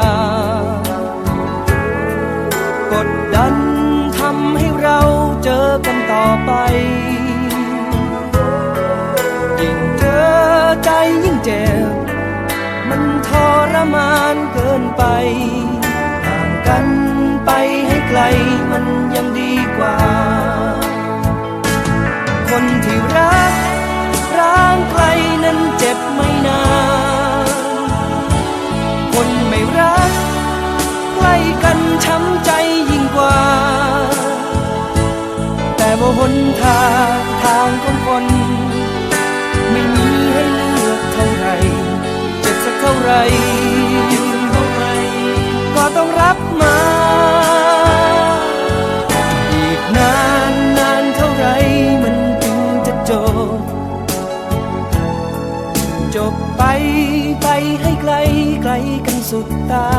ง กดดันทำให้เราเจอกันต่อไปยิ่งเจอใจยิ่งเจ็บ มันทรมานเกินไป ห่างกันไปให้ไกลมัน ว่าหนทางทางของคน ไม่มีให้เลือกเท่าไรเจ็บสักเท่าไรก็ต้องรับมา อีกนานนานเท่าไรมันจึงจะจบ จบไปไปให้ไกลไกลกันสุดตา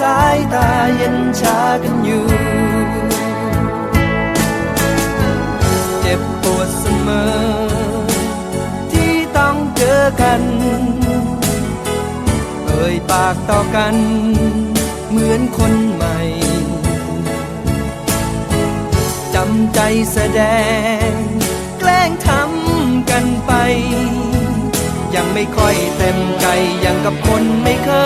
สายตาเย็นชากันอยู่ เจ็บปวดเสมอ ที่ต้องเจอกัน เอ่ยปากต่อกัน เหมือนคนใหม่จำใจแสดง แกล้งทำกันไป ยังไม่ค่อยเต็มใจย่างกับคนไม่เคย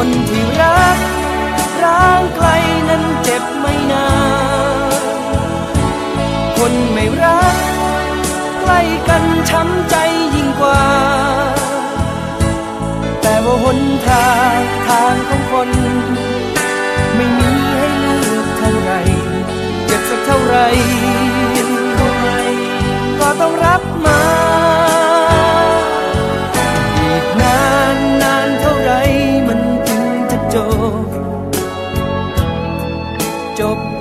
คนที่รักร้างไกลนั้นเจ็บไม่นานคนไม่รัก ใกล้กันช้ำใจยิ่งกว่า แต่ว่าหนทางทางของคน ไม่มีให้เลือกเท่าไหรเจ็บสักเท่าไหรเท่าไหรก็ต้องรับมา